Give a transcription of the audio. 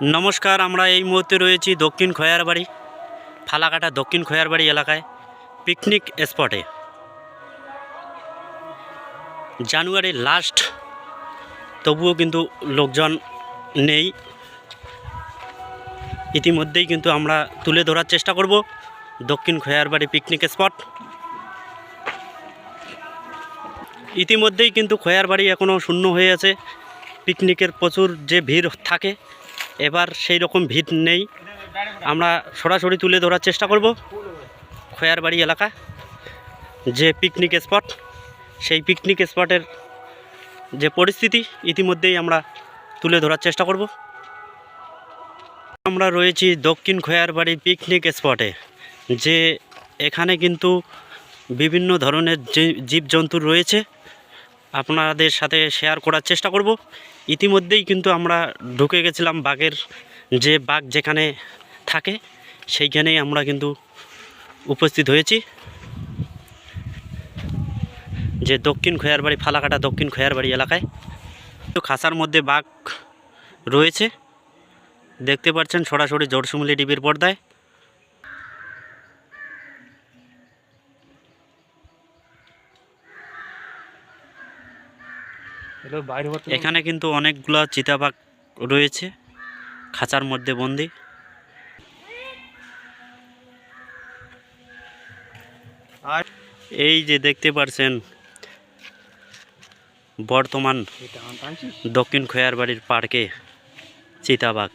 নমস্কার, আমরা এই মুহূর্তে রয়েছি দক্ষিণ খয়ারবাড়ি, ফালাকাটা দক্ষিণ খয়ারবাড়ি এলাকায় পিকনিক স্পটে জানুয়ারি লাস্ট তবুও কিন্তু লোকজন নেই। ইতিমধ্যেই কিন্তু আমরা তুলে ধরার চেষ্টা করব দক্ষিণ খয়ারবাড়ি পিকনিক স্পট ইতিমধ্যেই কিন্তু খয়ারবাড়ি এখনও শূন্য হয়ে আছে। পিকনিকের প্রচুর যে ভিড় থাকে এবার সেই রকম ভিড় নেই। আমরা সরাসরি তুলে ধরার চেষ্টা করব খয়ারবাড়ি এলাকা। যে পিকনিক স্পট সেই পিকনিক স্পটের যে পরিস্থিতি, ইতিমধ্যেই আমরা তুলে ধরার চেষ্টা করব। আমরা রয়েছি দক্ষিণ খয়ারবাড়ি পিকনিক স্পটে যে এখানে কিন্তু বিভিন্ন ধরনের জীবজন্তু রয়েছে। আপনাদের সাথে শেয়ার করার চেষ্টা করব। ইতিমধ্যেই কিন্তু আমরা ঢুকে গেছিলাম বাঘের যে বাঘ যেখানে থাকে, সেইখানেই আমরা কিন্তু উপস্থিত হয়েছি। যে দক্ষিণ খয়ারবাড়ি, ফালাকাটা দক্ষিণ খয়ারবাড়ি এলাকায়। তো খাসার মধ্যে বাঘ রয়েছে। দেখতে পাচ্ছেন সরাসরি জোরসুমলি টিভির পর্দায়। এখানে কিন্তু অনেকগুলা চিতাবাঘ রয়েছে খাঁচার মধ্যে বন্দি। আর এই যে দেখতে পারছেন বর্তমান দক্ষিণ খয়ার বাড়ির খয়ারবাড়ির পার্কে চিতাবাঘ।